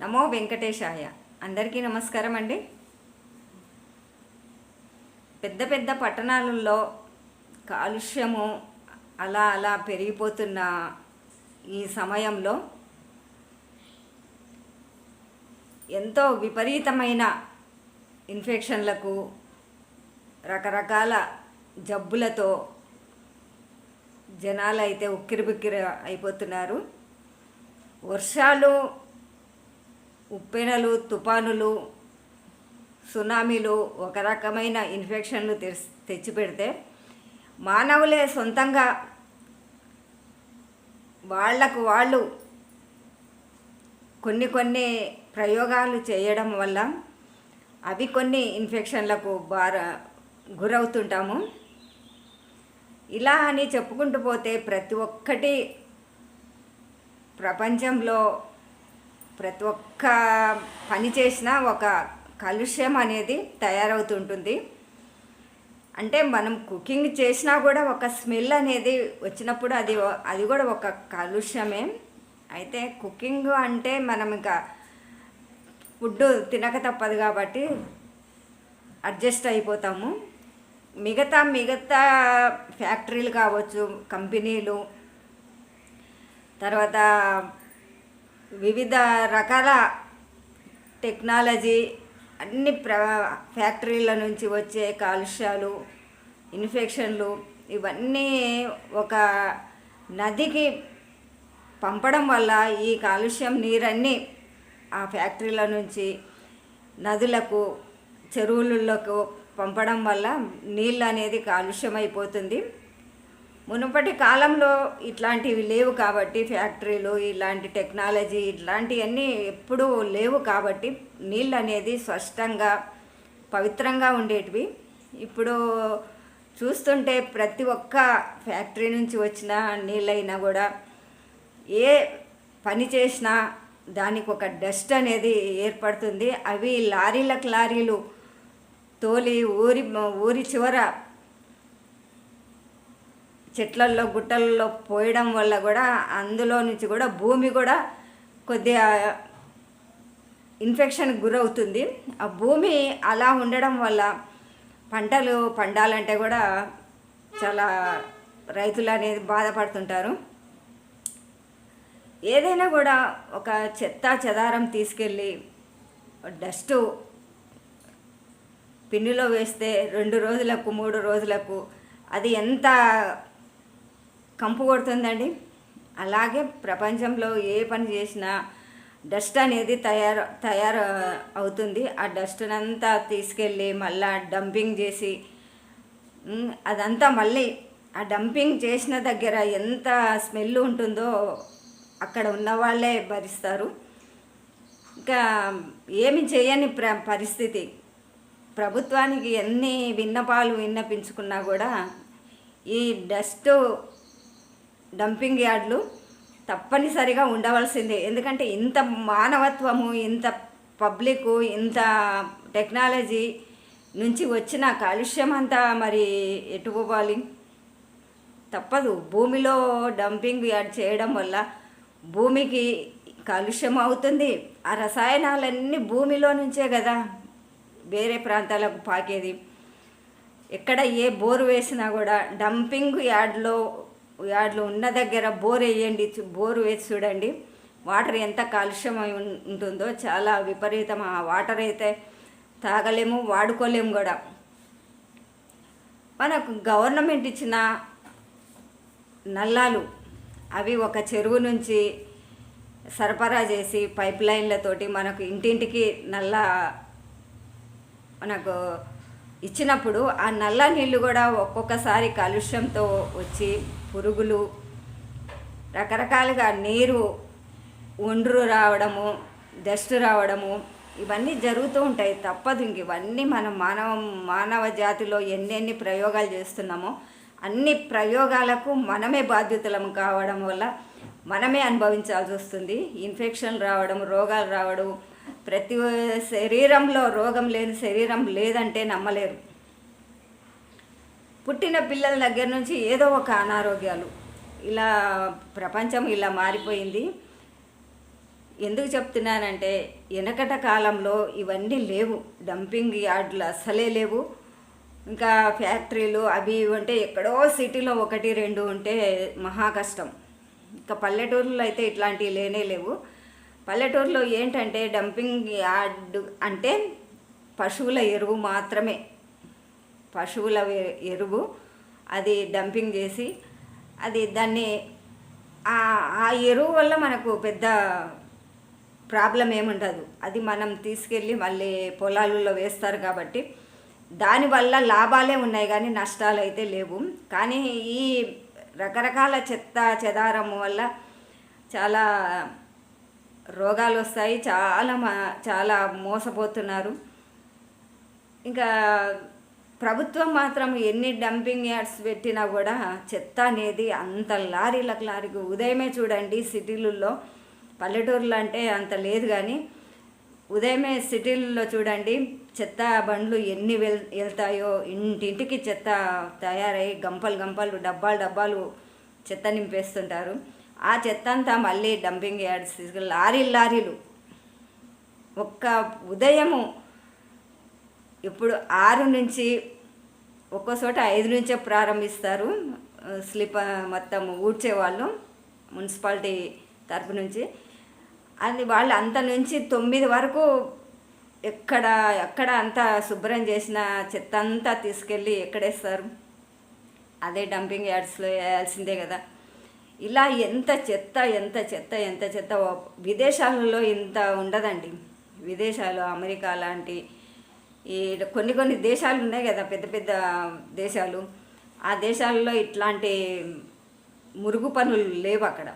నమో వెంకటేశాయ. అందరికీ నమస్కారం అండి. పెద్ద పెద్ద పట్టణాలలో కాలుష్యము అలా అలా పెరిగిపోతున్న ఈ సమయంలో ఎంతో విపరీతమైన ఇన్ఫెక్షన్లకు రకరకాల జబ్బులతో జనాలు అయితే ఉక్కిరిబిక్కిరి అయిపోతున్నారు. వర్షాలు ఉప్పెనలు తుఫానులు సునామీలు ఒక రకమైన ఇన్ఫెక్షన్లు తెచ్చిపెడితే మానవులే సొంతంగా వాళ్ళకు వాళ్ళు కొన్ని కొన్ని ప్రయోగాలు చేయడం వల్ల అవి కొన్ని ఇన్ఫెక్షన్లకు బార గురవుతుంటాము. ఇలా అని చెప్పుకుంటూ పోతే ప్రతి ఒక్కటి ప్రపంచంలో ప్రతి ఒక్క పని చేసినా ఒక కాలుష్యం అనేది తయారవుతుంటుంది. అంటే మనం కుకింగ్ చేసినా కూడా ఒక స్మెల్ అనేది వచ్చినప్పుడు అది అది కూడా ఒక కాలుష్యమే. అయితే కుకింగ్ అంటే మనం ఇంకా ఫుడ్ తినక తప్పదు కాబట్టి అడ్జస్ట్ అయిపోతాము. మిగతా మిగతా ఫ్యాక్టరీలు కావచ్చు కంపెనీలు తర్వాత వివిధ రకాల టెక్నాలజీ అన్ని ప్ర ఫ్యాక్టరీల నుంచి వచ్చే కాలుష్యాలు ఇన్ఫెక్షన్లు ఇవన్నీ ఒక నదికి పంపడం వల్ల ఈ కాలుష్యం నీరన్నీ ఆ ఫ్యాక్టరీల నుంచి నదులకు చెరువులకు పంపడం వల్ల నీళ్ళు అనేది కాలుష్యం అయిపోతుంది మునుపటి కాలంలో ఇట్లాంటివి లేవు కాబట్టి ఫ్యాక్టరీలు ఇలాంటి టెక్నాలజీ ఇట్లాంటివన్నీ ఎప్పుడూ లేవు కాబట్టి నీళ్ళు అనేది స్పష్టంగా పవిత్రంగా ఉండేటివి. ఇప్పుడు చూస్తుంటే ప్రతి ఒక్క ఫ్యాక్టరీ నుంచి వచ్చిన నీళ్ళైనా కూడా ఏ పని చేసినా దానికి ఒక డస్ట్ అనేది ఏర్పడుతుంది. అవి లారీలకు లారీలు తోలి ఊరి ఊరి చివర చెట్లల్లో గుట్టల్లో పోయడం వల్ల కూడా అందులో నుంచి కూడా భూమి కూడా కొద్దిగా ఇన్ఫెక్షన్ గురవుతుంది. ఆ భూమి అలా ఉండడం వల్ల పంటలు పండాలంటే కూడా చాలా రైతులు అనేది బాధపడుతుంటారు. ఏదైనా కూడా ఒక చెత్త చెదారం తీసుకెళ్ళి డస్ట్ పిన్నులో వేస్తే రెండు రోజులకు మూడు రోజులకు అది ఎంత కంపు కొడుతుందండి. అలాగే ప్రపంచంలో ఏ పని చేసినా డస్ట్ అనేది తయారు తయారు అవుతుంది. ఆ డస్ట్నంతా తీసుకెళ్ళి మళ్ళా డంపింగ్ చేసి అదంతా మళ్ళీ ఆ డంపింగ్ చేసిన దగ్గర ఎంత స్మెల్ ఉంటుందో అక్కడ ఉన్న వాళ్ళే భరిస్తారు. ఇంకా ఏమి చేయని ప్ర పరిస్థితి. ప్రభుత్వానికి ఎన్ని విన్నపాలు విన్నపించుకున్నా కూడా ఈ డస్ట్ డంపింగ్ యార్డ్లు తప్పనిసరిగా ఉండవలసిందే. ఎందుకంటే ఇంత మానవత్వము ఇంత పబ్లిక్ ఇంత టెక్నాలజీ నుంచి వచ్చిన కాలుష్యం అంతా మరి ఎటు పోవాలి? తప్పదు. భూమిలో డంపింగ్ యార్డ్ చేయడం వల్ల భూమికి కాలుష్యం అవుతుంది. ఆ రసాయనాలన్నీ భూమిలో నుంచే కదా వేరే ప్రాంతాలకు పాకేది. ఎక్కడ ఏ బోరు వేసినా కూడా డంపింగ్ యార్డ్లో యార్డ్లో ఉన్న దగ్గర బోర్ వేయండి బోరు వేసి చూడండి. వాటర్ ఎంత కాలుష్యం అయి ఉంటుందో చాలా విపరీతం. ఆ వాటర్ అయితే తాగలేము వాడుకోలేము కూడా. మనకు గవర్నమెంట్ ఇచ్చిన నల్లాలు అవి ఒక చెరువు నుంచి సరఫరా చేసి పైప్ లైన్లతోటి మనకు ఇంటింటికి నల్ల మనకు ఇచ్చినప్పుడు ఆ నల్ల నీళ్ళు కూడా ఒక్కొక్కసారి కాలుష్యంతో వచ్చి పురుగులు రకరకాలుగా నీరు ఒండ్రు రావడము డస్ట్ రావడము ఇవన్నీ జరుగుతూ ఉంటాయి. తప్పదు ఇంక ఇవన్నీ మనం మానవ మానవ జాతిలో ఎన్నెన్ని ప్రయోగాలు చేస్తున్నామో అన్ని ప్రయోగాలకు మనమే బాధ్యతలం కావడం వల్ల మనమే అనుభవించాల్సి వస్తుంది. ఇన్ఫెక్షన్ రావడం రోగాలు రావడం ప్రతి శరీరంలో రోగం లేని శరీరం లేదంటే నమ్మలేరు. పుట్టిన పిల్లల దగ్గర నుంచి ఏదో ఒక అనారోగ్యాలు. ఇలా ప్రపంచం ఇలా మారిపోయింది. ఎందుకు చెప్తున్నానంటే వెనకట కాలంలో ఇవన్నీ లేవు. డంపింగ్ యార్డ్లు అస్సలే లేవు. ఇంకా ఫ్యాక్టరీలు అవి ఇవి ఎక్కడో సిటీలో ఒకటి రెండు ఉంటే మహా కష్టం. ఇంకా పల్లెటూరులో అయితే ఇట్లాంటివి లేనే లేవు. పల్లెటూరులో ఏంటంటే డంపింగ్ యార్డ్ అంటే పశువుల ఎరువు మాత్రమే. పశువుల ఎరువు అది డంపింగ్ చేసి అది దాన్ని ఆ- ఆ ఎరువు వల్ల మనకు పెద్ద ప్రాబ్లం ఏముండదు. అది మనం తీసుకెళ్ళి మళ్ళీ పొలాలలో వేస్తారు కాబట్టి దానివల్ల లాభాలే ఉన్నాయి కానీ నష్టాలు అయితే లేవు. కానీ ఈ రకరకాల చెత్త చెదారం వల్ల చాలా రోగాలు వస్తాయి. చాలా మ- చాలా మోసపోతున్నారు. ఇంకా ప్రభుత్వం మాత్రం ఎన్ని డంపింగ్ యార్డ్స్ పెట్టినా కూడా చెత్త అనేది అంత లారీలకు లారీకి. ఉదయమే చూడండి సిటీలలో పల్లెటూరులో అంటే అంత లేదు కానీ ఉదయమే సిటీల్లో చూడండి చెత్త బండ్లు ఎన్ని వెల్ వెళ్తాయో ఇంటింటికి చెత్త తయారై గంపలు గంపలు డబ్బాలు డబ్బాలు చెత్త నింపేస్తుంటారు. ఆ చెత్త అంతా మళ్ళీ డంపింగ్ యార్డ్స్ తీసుకెళ్ళి లారీలు లారీలు. ఒక్క ఉదయము ఇప్పుడు ఆరు నుంచి ఒక్కో చోట ఐదు నుంచే ప్రారంభిస్తారు. స్లిప్ ఆ, మొత్తం ఊడ్చేవాళ్ళు మున్సిపాలిటీ తరపు నుంచి. అది వాళ్ళు అంత నుంచి తొమ్మిది వరకు ఎక్కడ ఎక్కడ అంతా శుభ్రం చేసిన చెత్త అంతా తీసుకెళ్ళి ఎక్కడేస్తారు. అదే డంపింగ్ యార్డ్స్లో వేయాల్సిందే కదా. ఇలా ఎంత చెత్త ఎంత చెత్త ఎంత చెత్త విదేశాలలో ఇంత ఉండదండి. విదేశాలు అమెరికా లాంటి ఈ కొన్ని కొన్ని దేశాలు ఉన్నాయి కదా పెద్ద పెద్ద దేశాలు. ఆ దేశాల్లో ఇట్లాంటి మురుగు పనులు లేవు అక్కడ.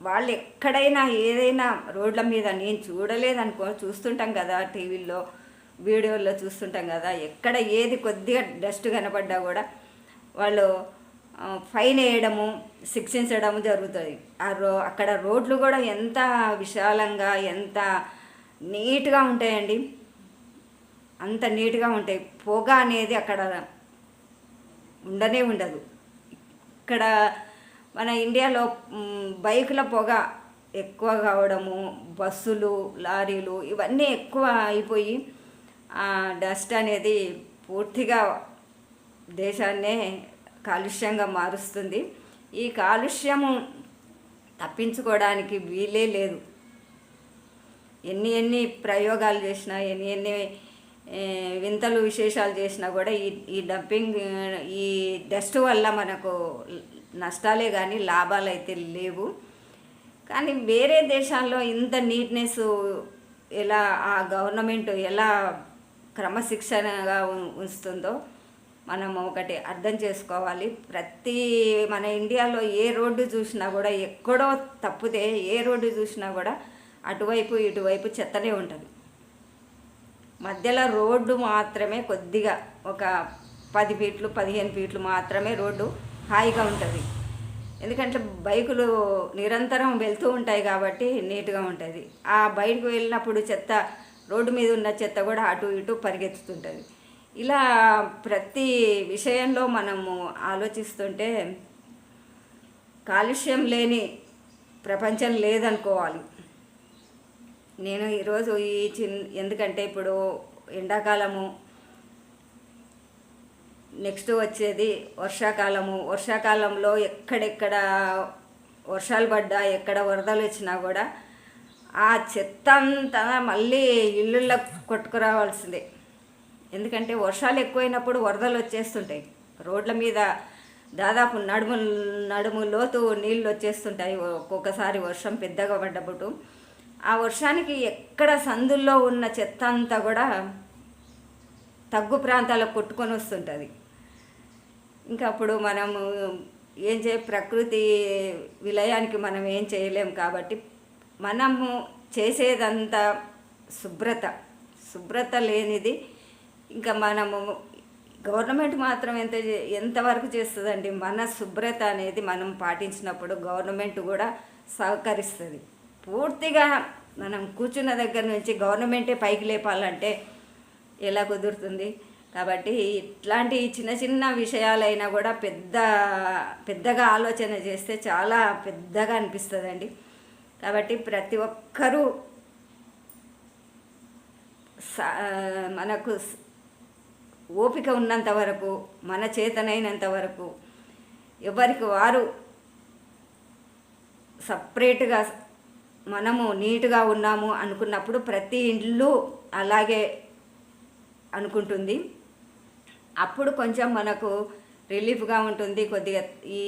వాళ్ళు ఎక్కడైనా ఏదైనా రోడ్ల మీద నేను చూడలేదనుకో చూస్తుంటాం కదా టీవీల్లో వీడియోల్లో చూస్తుంటాం కదా ఎక్కడ ఏది కొద్దిగా డస్ట్ కనపడ్డా కూడా వాళ్ళు ఫైన్ వేయడము శిక్షించడము జరుగుతుంది. ఆ రో అక్కడ రోడ్లు కూడా ఎంత విశాలంగా ఎంత నీట్గా ఉంటాయండి. అంత నీట్గా ఉంటాయి. పొగ అనేది అక్కడ ఉండనే ఉండదు. ఇక్కడ మన ఇండియాలో బైకుల పొగ ఎక్కువ కావడము బస్సులు లారీలు ఇవన్నీ ఎక్కువ అయిపోయి ఆ డస్ట్ అనేది పూర్తిగా దేశాన్నే కాలుష్యంగా మారుస్తుంది. ఈ కాలుష్యము తప్పించుకోవడానికి వీలే లేదు. ఎన్ని ఎన్ని ప్రయోగాలు చేసినా ఎన్ని ఎన్ని వింతలు విశేషాలు చేసినా కూడా ఈ ఈ డంపింగ్ ఈ డస్ట్ వల్ల మనకు నష్టాలే కానీ లాభాలు అయితే లేవు. కానీ వేరే దేశాల్లో ఇంత నీట్నెస్ ఎలా ఆ గవర్నమెంట్ ఎలా క్రమశిక్షణగా ఉంచుతుందో మనం ఒకటి అర్థం చేసుకోవాలి. ప్రతి మన ఇండియాలో ఏ రోడ్డు చూసినా కూడా ఎక్కడో తప్పితే ఏ రోడ్డు చూసినా కూడా అటువైపు ఇటువైపు చెత్తనే ఉంటుంది. మధ్యలో రోడ్డు మాత్రమే కొద్దిగా ఒక పది ఫీట్లు పదిహేను ఫీట్లు మాత్రమే రోడ్డు హాయిగా ఉంటుంది. ఎందుకంటే బైకులు నిరంతరం వెళ్తూ ఉంటాయి కాబట్టి నీట్గా ఉంటుంది. ఆ బయటకు వెళ్ళినప్పుడు చెత్త రోడ్డు మీద ఉన్న చెత్త కూడా అటు ఇటు పరిగెత్తుతుంటుంది. ఇలా ప్రతి విషయంలో మనము ఆలోచిస్తుంటే కాలుష్యం లేని ప్రపంచం లేదనుకోవాలి. నేను ఈరోజు ఈ చిన్ ఎందుకంటే ఇప్పుడు ఎండాకాలము నెక్స్ట్ వచ్చేది వర్షాకాలము. వర్షాకాలంలో ఎక్కడెక్కడ వర్షాలు పడ్డా ఎక్కడ వరదలు వచ్చినా కూడా ఆ చెత్త అంతా మళ్ళీ ఇళ్ళల్లో కొట్టుకురావాల్సిందే. ఎందుకంటే వర్షాలు ఎక్కువైనప్పుడు వరదలు వచ్చేస్తుంటాయి. రోడ్ల మీద దాదాపు నడుము నడుము లోతు నీళ్ళు వచ్చేస్తుంటాయి. ఒక్కొక్కసారి వర్షం పెద్దగా పడ్డప్పుడు. ఆ వర్షానికి ఎక్కడ సందుల్లో ఉన్న చెత్త అంతా కూడా తగ్గు ప్రాంతాలకు కొట్టుకొని వస్తుంటుంది. ఇంకా అప్పుడు మనము ఏం చే ప్రకృతి విలయానికి మనం ఏం చేయలేం కాబట్టి మనము చేసేదంతా శుభ్రత. శుభ్రత లేనిది ఇంకా మనము గవర్నమెంట్ మాత్రం ఎంత చే- ఎంతవరకు చేస్తుందండి? మన శుభ్రత అనేది మనం పాటించినప్పుడు గవర్నమెంట్ కూడా సహకరిస్తుంది. పూర్తిగా మనం కూర్చున్న దగ్గర నుంచి గవర్నమెంటే పైకి లేపాలంటే ఎలా కుదురుతుంది? కాబట్టి ఇట్లాంటి చిన్న చిన్న విషయాలైనా కూడా పెద్ద పెద్దగా ఆలోచన చేస్తే చాలా పెద్దగా అనిపిస్తుందండి. కాబట్టి ప్రతి ఒక్కరూ మనకు ఓపిక ఉన్నంత వరకు మన చేతనైనంత వరకు ఎవరికి వారు సపరేట్గా మనము నీట్గా ఉన్నాము అనుకున్నప్పుడు ప్రతి ఇల్లు అలాగే అనుకుంటుంది. అప్పుడు కొంచెం మనకు రిలీఫ్గా ఉంటుంది కొద్దిగా ఈ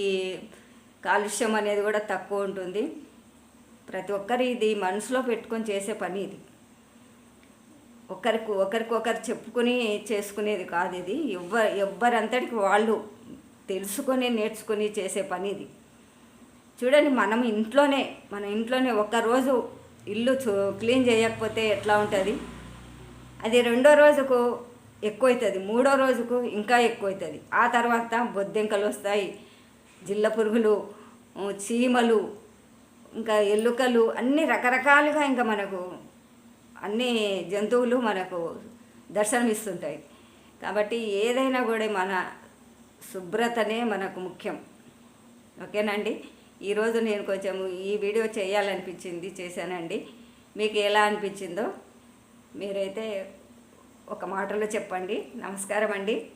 కాలుష్యం అనేది కూడా తక్కువ ఉంటుంది. ప్రతి ఒక్కరు ఇది మనసులో పెట్టుకొని చేసే పని ఇది. ఒకరికి ఒకరికొకరు చెప్పుకుని చేసుకునేది కాదు ఇది. ఎవ్వ ఎవ్వరంతటికి వాళ్ళు తెలుసుకొని నేర్చుకుని చేసే పని ఇది. చూడండి మనం ఇంట్లోనే మన ఇంట్లోనే ఒక్కరోజు ఇల్లు చూ- క్లీన్ చేయకపోతే ఎట్లా ఉంటుంది? అది రెండో రోజుకు ఎక్కువ అవుతుంది మూడో రోజుకు ఇంకా ఎక్కువ అవుతుంది ఆ తర్వాత బొద్దింకలు వస్తాయి జిల్ల పురుగులు చీమలు ఇంకా ఎలుకలు అన్ని రకరకాలుగా ఇంకా మనకు అన్ని జంతువులు మనకు దర్శనమిస్తుంటాయి. కాబట్టి ఏదైనా కూడా మన శుభ్రతనే మనకు ముఖ్యం. ఓకేనండి ఈరోజు నేను కొంచెం ఈ వీడియో చేయాలనిపించింది చేశానండి. మీకు ఎలా అనిపించిందో మీరైతే ఒక మాటలో చెప్పండి. నమస్కారం అండి